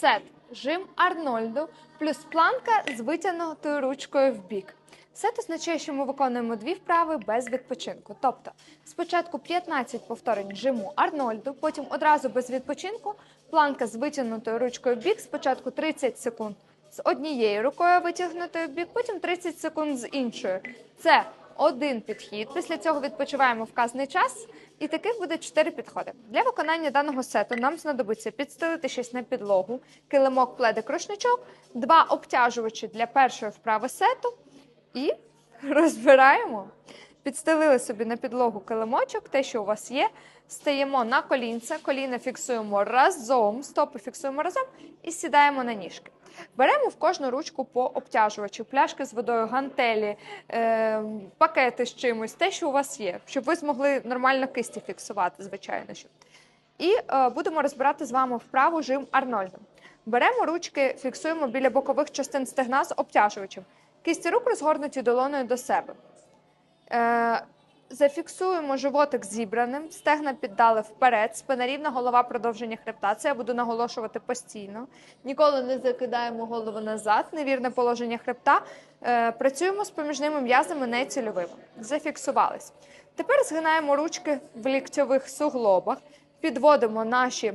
Сет. Жим Арнольду плюс планка з витягнутою ручкою в бік. Сет означає, що ми виконуємо дві вправи без відпочинку. Тобто спочатку 15 повторень жиму Арнольду, потім одразу без відпочинку планка з витягнутою ручкою в бік, спочатку 30 секунд з однією рукою витягнутою в бік, потім 30 секунд з іншою. Це один підхід. Після цього відпочиваємо вказаний час, і таких буде 4 підходи. Для виконання даного сету нам знадобиться підстелити щось на підлогу, килимок, пледик, рушничок, два обтяжувачі для першої вправи сету і розбираємо. Підстелили собі на підлогу килимочок, те, що у вас є. Стаємо на колінце, коліна фіксуємо разом, стопи фіксуємо разом і сідаємо на ніжки. Беремо в кожну ручку по обтяжувачу, пляшки з водою, гантелі, е, пакети з чимось, те, що у вас є, щоб ви змогли нормально кисті фіксувати, звичайно. що. І е, будемо розбирати з вами вправу жим Арнольда. Беремо ручки, фіксуємо біля бокових частин стегна з обтяжувачем. Кисті рук розгорнуті долоною до себе. Е, зафіксуємо животик зібраним, стегна піддали вперед, спина рівна, голова продовження хребта. Це я буду наголошувати постійно. Ніколи не закидаємо голову назад, невірне положення хребта. Е, працюємо з поміжними м'язами нецільовими. Зафіксувались. Тепер згинаємо ручки в ліктьових суглобах, підводимо наші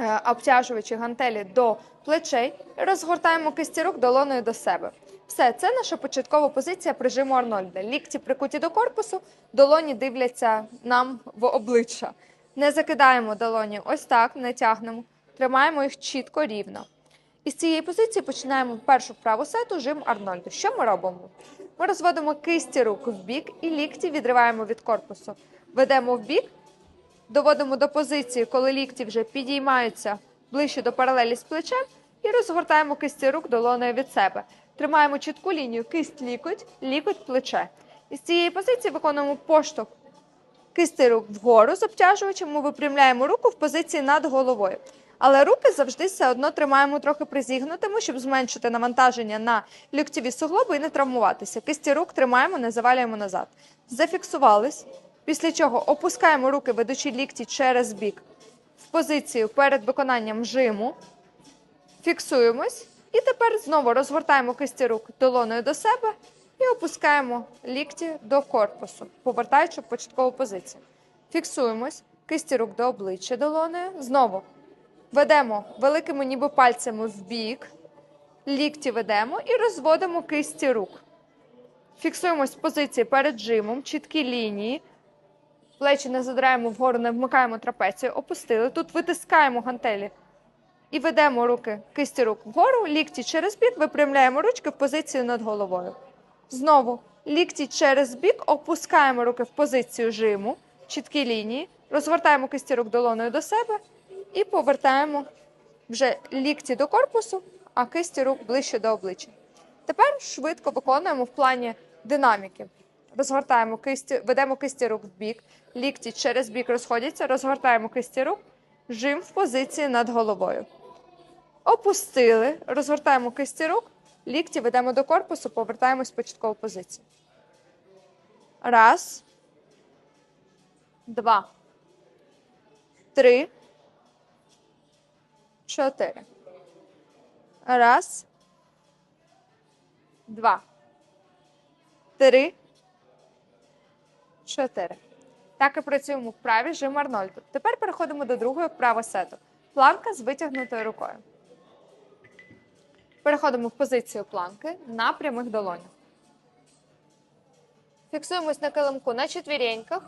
е, обтяжувачі гантелі до плечей розгортаємо кисті рук долоною до себе. Все, це наша початкова позиція прижиму Арнольда. Лікті прикуті до корпусу, долоні дивляться нам в обличчя. Не закидаємо долоні ось так, не тягнемо. Тримаємо їх чітко, рівно. І з цієї позиції починаємо першу вправу сету жим Арнольду. Що ми робимо? Ми розводимо кисті рук в бік і лікті відриваємо від корпусу. Ведемо в бік, доводимо до позиції, коли лікті вже підіймаються ближче до паралелі з плечем, і розгортаємо кисті рук долоною від себе. Тримаємо чітку лінію, кисть лікоть, лікоть плече. І з цієї позиції виконуємо поштовх кисти рук вгору з обтяжувачем. Ми випрямляємо руку в позиції над головою. Але руки завжди все одно тримаємо трохи призігнутими, щоб зменшити навантаження на ліктєві суглоби і не травмуватися. Кисті рук тримаємо, не завалюємо назад. Зафіксувались. Після чого опускаємо руки, ведучи лікті через бік в позицію перед виконанням жиму. Фіксуємось. І тепер знову розгортаємо кисті рук долоною до себе і опускаємо лікті до корпусу, повертаючи в початкову позицію. Фіксуємось, кисті рук до обличчя долоною. Знову ведемо великими ніби пальцями в бік, лікті ведемо і розводимо кисті рук. Фіксуємось в позиції перед жимом, чіткі лінії. Плечі не задираємо вгору, не вмикаємо трапецію, опустили. Тут витискаємо гантелі і ведемо руки, кисті рук вгору, лікті через бік, випрямляємо ручки в позицію над головою. Знову лікті через бік, опускаємо руки в позицію жиму, чіткі лінії, розгортаємо кисті рук долоною до себе і повертаємо вже лікті до корпусу, а кисті рук ближче до обличчя. Тепер швидко виконуємо в плані динаміки. Розгортаємо кисті, ведемо кисті рук в бік, лікті через бік розходяться, розгортаємо кисті рук, жим в позиції над головою. Опустили, розгортаємо кисті рук, лікті ведемо до корпусу, повертаємось в початкову позицію. Раз. Два. Три. Чотири. Раз. Два. Три. Чотири. Так і працюємо в вправі жим Арнольду. Тепер переходимо до другої вправи сету. Планка з витягнутою рукою. Переходимо в позицію планки на прямих долонях. Фіксуємось на килимку на четвіреньках.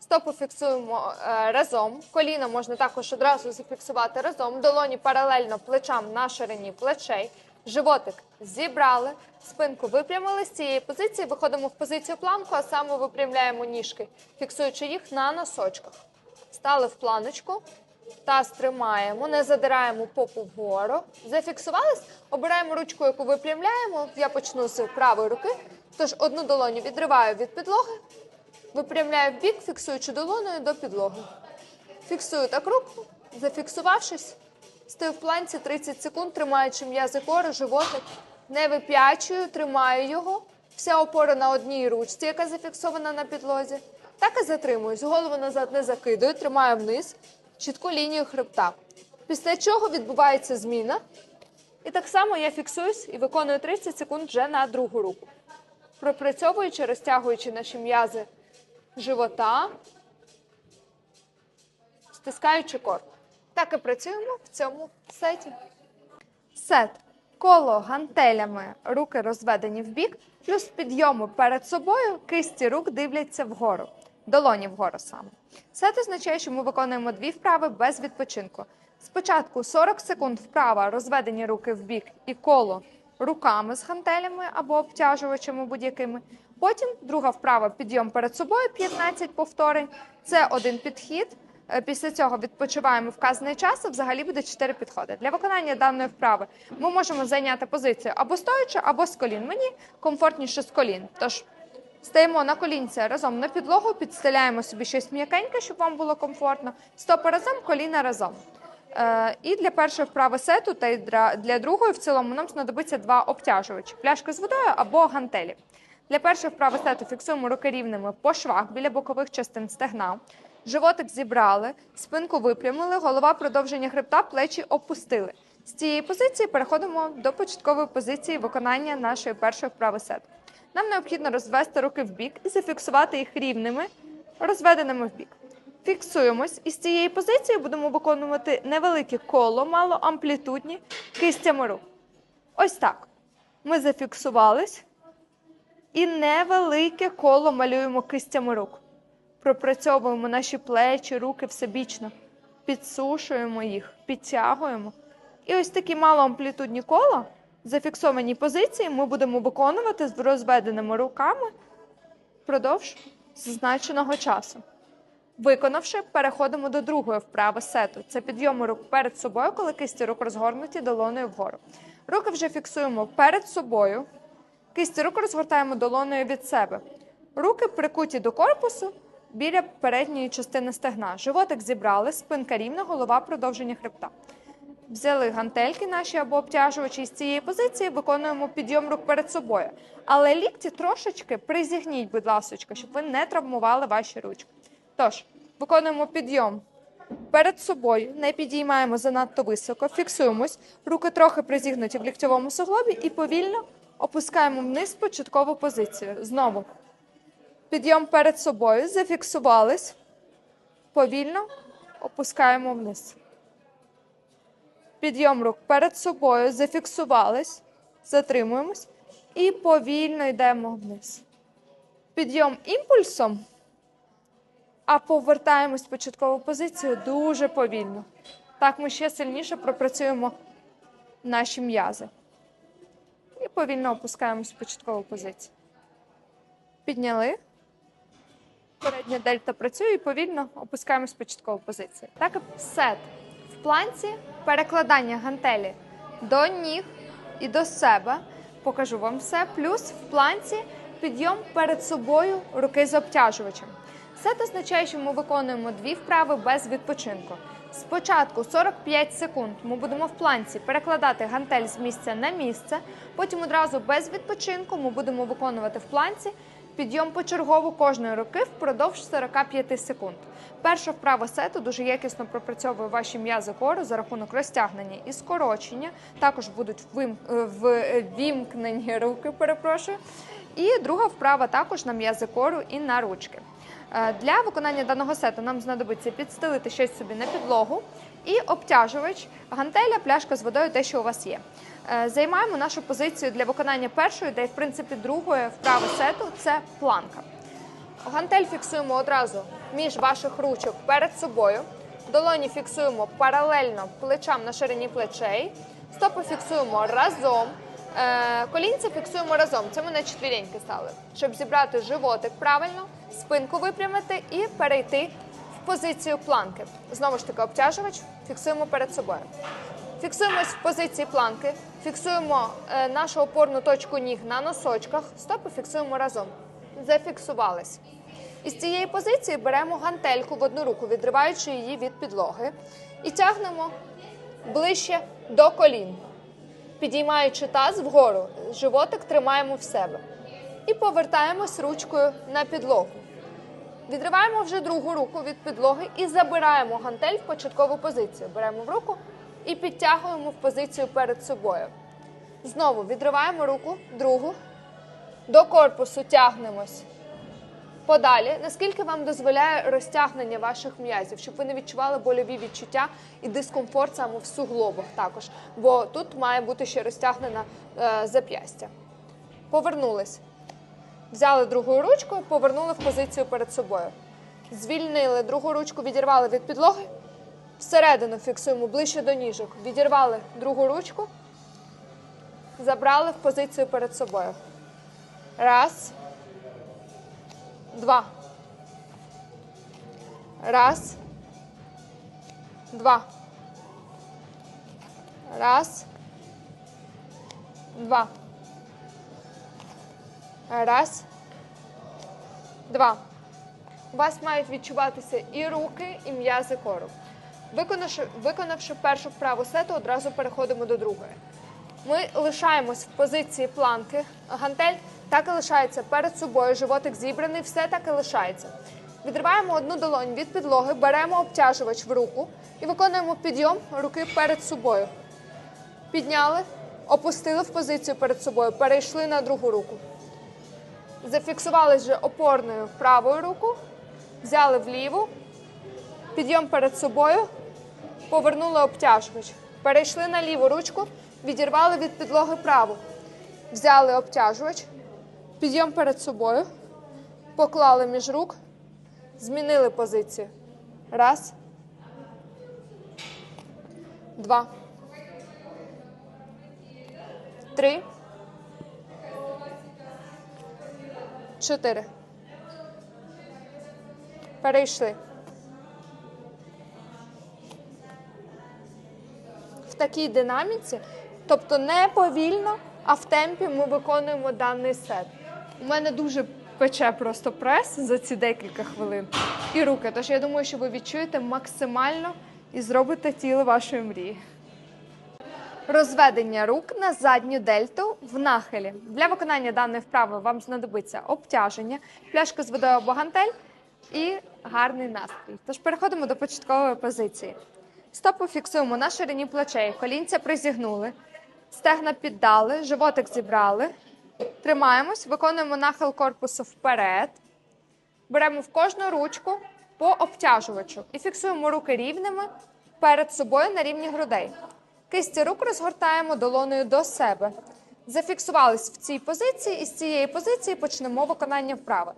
Стопу фіксуємо е, разом. Коліна можна також одразу зафіксувати разом. Долоні паралельно плечам на ширині плечей. Животик зібрали, спинку випрямили. З цієї позиції виходимо в позицію планку, а саме випрямляємо ніжки, фіксуючи їх на носочках. Стали в планочку. Таз тримаємо, не задираємо попу вгору. Зафіксувались, обираємо ручку, яку випрямляємо. Я почну з правої руки. Тож одну долоню відриваю від підлоги, випрямляю в бік, фіксуючи долоною до підлоги. Фіксую так руку, зафіксувавшись, стою в планці 30 секунд, тримаючи м'язи кори, животик. Не вип'ячую, тримаю його. Вся опора на одній ручці, яка зафіксована на підлозі. Так і затримуюсь. Голову назад не закидаю, тримаю вниз чітку лінію хребта. Після чого відбувається зміна. І так само я фіксуюсь і виконую 30 секунд вже на другу руку. Пропрацьовуючи, розтягуючи наші м'язи живота, стискаючи корпус. Так і працюємо в цьому сеті. Сет. Коло гантелями, руки розведені в бік, плюс підйому перед собою, кисті рук дивляться вгору, долоні вгору саме. Сет означає, що ми виконуємо дві вправи без відпочинку. Спочатку 40 секунд вправа, розведені руки в бік і коло руками з гантелями або обтяжувачами будь-якими. Потім друга вправа підйом перед собою 15 повторень. Це один підхід. Е, Після цього відпочиваємо вказаний час, і взагалі буде 4 підходи. Для виконання даної вправи ми можемо зайняти позицію або стоячи, або з колін. Мені комфортніше з колін. Тож стаємо на колінці разом на підлогу, підстеляємо собі щось м'якеньке, щоб вам було комфортно. Стопи разом, коліна разом. Е, і для першої вправи сету та й для другої в цілому нам знадобиться два обтяжувачі: пляшка з водою або гантелі. Для першої вправи сету фіксуємо руки рівними по швах біля бокових частин стегна. Животик зібрали, спинку випрямили, голова продовження хребта, плечі опустили. З цієї позиції переходимо до початкової позиції виконання нашої першої вправи сету. Нам необхідно розвести руки в бік і зафіксувати їх рівними, розведеними в бік. Фіксуємось і з цієї позиції будемо виконувати невелике коло, малоамплітудні кистями рук. Ось так. Ми зафіксувались і невелике коло малюємо кистями рук. Пропрацьовуємо наші плечі, руки всебічно, підсушуємо їх, підтягуємо. І ось такі малоамплітудні кола, зафіксовані позиції, ми будемо виконувати з розведеними руками впродовж зазначеного часу. Виконавши, переходимо до другої вправи сету. Це підйом рук перед собою, коли кисті рук розгорнуті долоною вгору. Руки вже фіксуємо перед собою. Кисті рук розгортаємо долоною від себе. Руки прикуті до корпусу біля передньої частини стегна. Животик зібрали, спинка рівна, голова продовження хребта. Взяли гантельки наші або обтяжувачі і з цієї позиції виконуємо підйом рук перед собою. Але лікті трошечки призігніть, будь ласка, щоб ви не травмували ваші ручки. Тож, виконуємо підйом перед собою, не підіймаємо занадто високо, фіксуємось, руки трохи призігнуті в ліктьовому суглобі і повільно опускаємо вниз початкову позицію. Знову підйом перед собою, зафіксувались, повільно опускаємо вниз. Підйом рук перед собою, зафіксувались, затримуємось і повільно йдемо вниз. Підйом імпульсом, а повертаємось в початкову позицію дуже повільно. Так ми ще сильніше пропрацюємо наші м'язи. І повільно опускаємось в початкову позицію. Підняли. Передня дельта працює і повільно опускаємось в початкову позицію. Так сет. В планці перекладання гантелі до ніг і до себе. Покажу вам все. Плюс в планці підйом перед собою руки з обтяжувачем. Сет означає, що ми виконуємо дві вправи без відпочинку. Спочатку 45 секунд ми будемо в планці перекладати гантель з місця на місце. Потім одразу без відпочинку ми будемо виконувати в планці підйом почергово кожної руки впродовж 45 секунд. Перша вправа сету дуже якісно пропрацьовує ваші м'язи кору за рахунок розтягнення і скорочення. Також будуть вим... е, руки, перепрошую. І друга вправа також на м'язи кору і на ручки. Е, Для виконання даного сету нам знадобиться підстелити щось собі на підлогу і обтяжувач, гантеля, пляшка з водою, те, що у вас є. Е, Займаємо нашу позицію для виконання першої, й в принципі другої вправи сету це планка. Гантель фіксуємо одразу між ваших ручок перед собою. Долоні фіксуємо паралельно плечам на ширині плечей. Стопи фіксуємо разом. Е, колінці фіксуємо разом. Це ми на четвіреньки стали, щоб зібрати животик правильно, спинку випрямити і перейти в позицію планки. Знову ж таки, обтяжувач фіксуємо перед собою. Фіксуємось в позиції планки, фіксуємо е, нашу опорну точку ніг на носочках, стопи фіксуємо разом. Зафіксувались. Із цієї позиції беремо гантельку в одну руку, відриваючи її від підлоги, і тягнемо ближче до колін, підіймаючи таз вгору, животик тримаємо в себе. І повертаємось ручкою на підлогу. Відриваємо вже другу руку від підлоги і забираємо гантель в початкову позицію. Беремо в руку і підтягуємо в позицію перед собою. Знову відриваємо руку, другу, до корпусу тягнемось. Подалі, наскільки вам дозволяє розтягнення ваших м'язів, щоб ви не відчували больові відчуття і дискомфорт саме в суглобах також, бо тут має бути ще розтягнена е, зап'ястя. Повернулись. Взяли другою ручкою, повернули в позицію перед собою. Звільнили другу ручку, відірвали від підлоги. Всередину фіксуємо ближче до ніжок. Відірвали другу ручку, забрали в позицію перед собою. Раз. Два. Раз. Два. Раз. Два. Раз. Два. У вас мають відчуватися і руки, і м'язи кору. Виконавши, першу вправу сету, одразу переходимо до другої. Ми лишаємось в позиції планки. Гантель так і лишається перед собою, животик зібраний, все так і лишається. Відриваємо одну долонь від підлоги, беремо обтяжувач в руку і виконуємо підйом руки перед собою. Підняли, опустили в позицію перед собою, перейшли на другу руку. Зафіксували вже опорною правою руку, взяли в ліву, підйом перед собою, повернули обтяжувач. Перейшли на ліву ручку, відірвали від підлоги праву. Взяли обтяжувач, підйом перед собою, поклали між рук, змінили позицію. Раз. Два. Три. Чотири. Перейшли. Такій динаміці, тобто не повільно, а в темпі ми виконуємо даний сет. У мене дуже пече просто прес за ці декілька хвилин і руки. Тож я думаю, що ви відчуєте максимально і зробите тіло вашої мрії. Розведення рук на задню дельту в нахилі. Для виконання даної вправи вам знадобиться обтяження, пляшка з водою або гантель і гарний настрій. Тож переходимо до початкової позиції. Стопу фіксуємо на ширині плечей, колінця призігнули, стегна піддали, животик зібрали. Тримаємось, виконуємо нахил корпусу вперед. Беремо в кожну ручку по обтяжувачу і фіксуємо руки рівними перед собою на рівні грудей. Кисті рук розгортаємо долоною до себе. Зафіксувались в цій позиції, і з цієї позиції почнемо виконання вправи.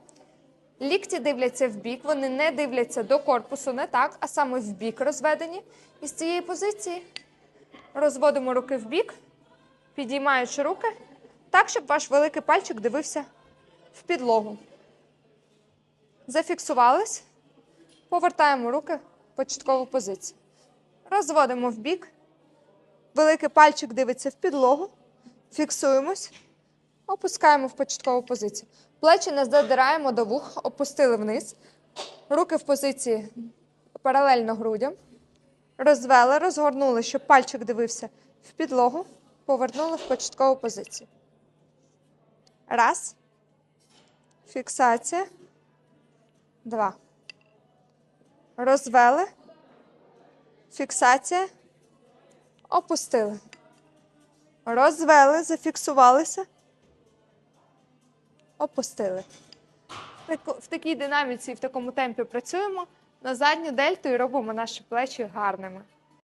Лікті дивляться в бік, вони не дивляться до корпусу, не так, а саме в бік розведені. І з цієї позиції розводимо руки в бік, підіймаючи руки так, щоб ваш великий пальчик дивився в підлогу. Зафіксувались, повертаємо руки в початкову позицію. Розводимо в бік. Великий пальчик дивиться в підлогу. Фіксуємось. Опускаємо в початкову позицію. Плечі не задираємо до вух, опустили вниз. Руки в позиції паралельно грудям. Розвели, розгорнули, щоб пальчик дивився в підлогу. Повернули в початкову позицію. Раз. Фіксація. Два. Розвели. Фіксація. Опустили. Розвели, зафіксувалися. Опустили. В такій динаміці і в такому темпі працюємо на задню дельту і робимо наші плечі гарними.